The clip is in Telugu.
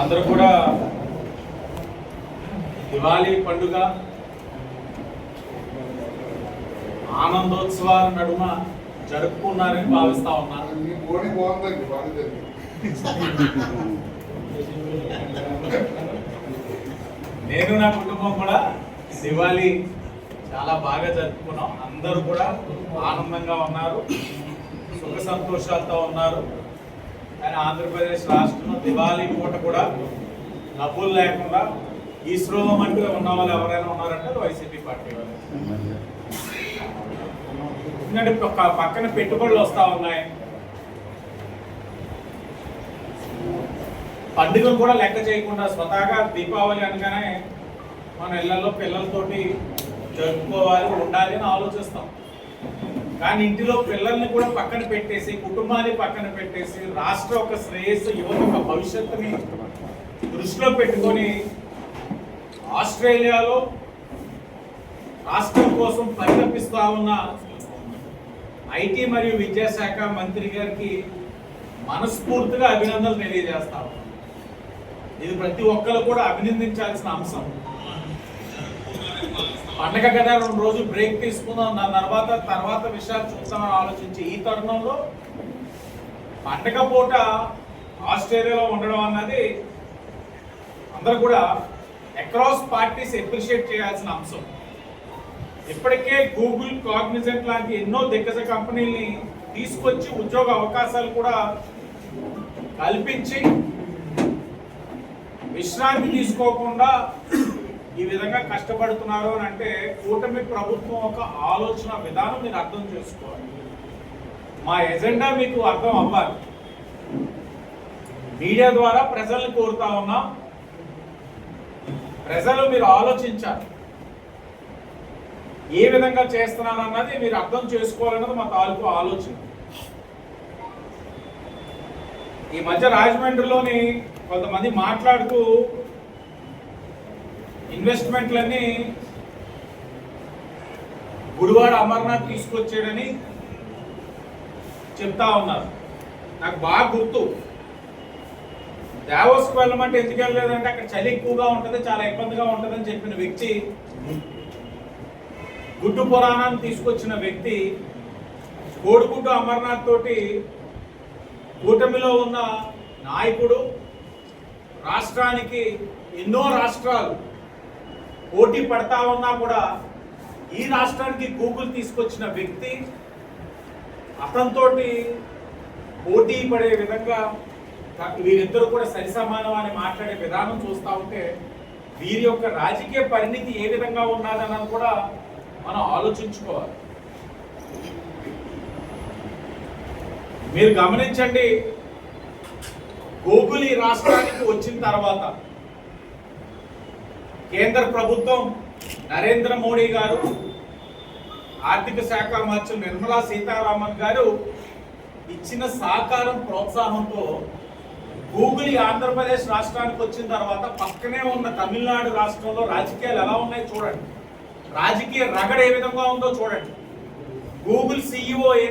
అందరూ కూడా దివాళీ పండుగ ఆనందోత్సవాల నడుమ జరుపుకున్నారని భావిస్తా జరిగింది నేను నా కుటుంబం కూడా దివాళీ చాలా బాగా జరుపుకున్నాం. అందరూ కూడా ఆనందంగా ఉన్నారు. సుఖ సంతోషాలతో ఉన్నారు. కానీ ఆంధ్రప్రదేశ్ రాష్ట్రంలో దివాళీ పూట కూడా డబ్బులు లేకుండా ఈశ్రోవం అంటూ ఉన్న వాళ్ళు ఎవరైనా ఉన్నారంటే వైసీపీ పార్టీ వాళ్ళు. ఎందుకంటే పక్కన పెట్టుబడులు వస్తూ ఉన్నాయి. పండుగను కూడా లెక్క చేయకుండా స్వతహాగా దీపావళి అనగానే మన ఇళ్ళలో పిల్లలతోటి జరుపుకోవాలి ఉండాలి అని ఆలోచిస్తాం. కానీ ఇంటిలో పిల్లల్ని కూడా పక్కన పెట్టేసి కుటుంబాన్ని పక్కన పెట్టేసి రాష్ట్ర ఒక శ్రేయస్సు యువత ఒక భవిష్యత్తుని దృష్టిలో పెట్టుకొని ఆస్ట్రేలియాలో రాష్ట్రం కోసం పరితపిస్తా ఉన్న ఐటీ మరియు విద్యాశాఖ మంత్రి గారికి మనస్ఫూర్తిగా అభినందనలు తెలియజేస్తాం ఇది ప్రతి ఒక్కరు కూడా అభినందించాల్సిన అంశం. పండగ కదా రెండు రోజులు బ్రేక్ తీసుకుందాం దాని తర్వాత తర్వాత విషయాలు చూస్తామని ఆలోచించి ఈ తరుణంలో పండగ పూట ఆస్ట్రేలియాలో ఉండడం అన్నది అందరూ కూడా అక్రాస్ పార్టీస్ అప్రిషియేట్ చేయాల్సిన అంశం. ఇప్పటికే గూగుల్ కాగ్నిజెంట్ లాంటి ఎన్నో దిగ్గజ కంపెనీల్ని తీసుకొచ్చి ఉద్యోగ అవకాశాలు కూడా కల్పించి విశ్రాంతి తీసుకోకుండా ఈ విధంగా కష్టపడుతున్నారు అని అంటే కూటమి ప్రభుత్వం ఒక ఆలోచన విధానం మీరు అర్థం చేసుకోవాలి. మా ఎజెండా మీకు అర్థం అవ్వాలి. మీడియా ద్వారా ప్రజల్ని కోరుతా ఉన్నాం. ప్రజలు మీరు ఆలోచించాలి. ఏ విధంగా చేస్తున్నారు అన్నది మీరు అర్థం చేసుకోవాలన్నది మా తాలూకు ఆలోచన. ఈ మధ్య రాజమండ్రిలోని కొంతమంది మాట్లాడుతూ ఇన్వెస్ట్మెంట్లన్నీ గుడివాడ అమర్నాథ్ తీసుకొచ్చాడని చెప్తా ఉన్నారు. నాకు బాగా గుర్తు. దావోస్కి వెళ్ళమంటే ఎందుకు వెళ్ళలేదంటే అక్కడ చలి ఎక్కువగా ఉంటుంది చాలా ఇబ్బందిగా ఉంటుందని చెప్పిన వ్యక్తి గుడ్డు పురాణాన్ని తీసుకొచ్చిన వ్యక్తి కోడిగుడ్డు అమర్నాథ్ తోటి కూటమిలో ఉన్న నాయకుడు రాష్ట్రానికి ఎన్నో రాష్ట్రాలు పోటీ పడతా ఉన్నా కూడా ఈ రాష్ట్రానికి గూగుల్ తీసుకొచ్చిన వ్యక్తి అతనితోటి పోటీ పడే విధంగా వీరిద్దరు కూడా సరి సమానం అని మాట్లాడే విధానం చూస్తూ ఉంటే వీరి యొక్క రాజకీయ పరిణితి ఏ విధంగా ఉన్నదన్నది కూడా మనం ఆలోచించుకోవాలి. మీరు గమనించండి గూగుల్ ఈ రాష్ట్రానికి వచ్చిన తర్వాత కేంద్ర ప్రభుత్వం నరేంద్ర మోడీ గారు ఆర్థిక శాఖ మంత్రి నిర్మలా సీతారామన్ గారు ఇచ్చిన సహకారం ప్రోత్సాహంతో గూగుల్ ఈ ఆంధ్రప్రదేశ్ రాష్ట్రానికి వచ్చిన తర్వాత పక్కనే ఉన్న తమిళనాడు రాష్ట్రంలో రాజకీయాలు ఎలా ఉన్నాయో చూడండి. రాజకీయ రగడ ఏ విధంగా ఉందో చూడండి. Google CEO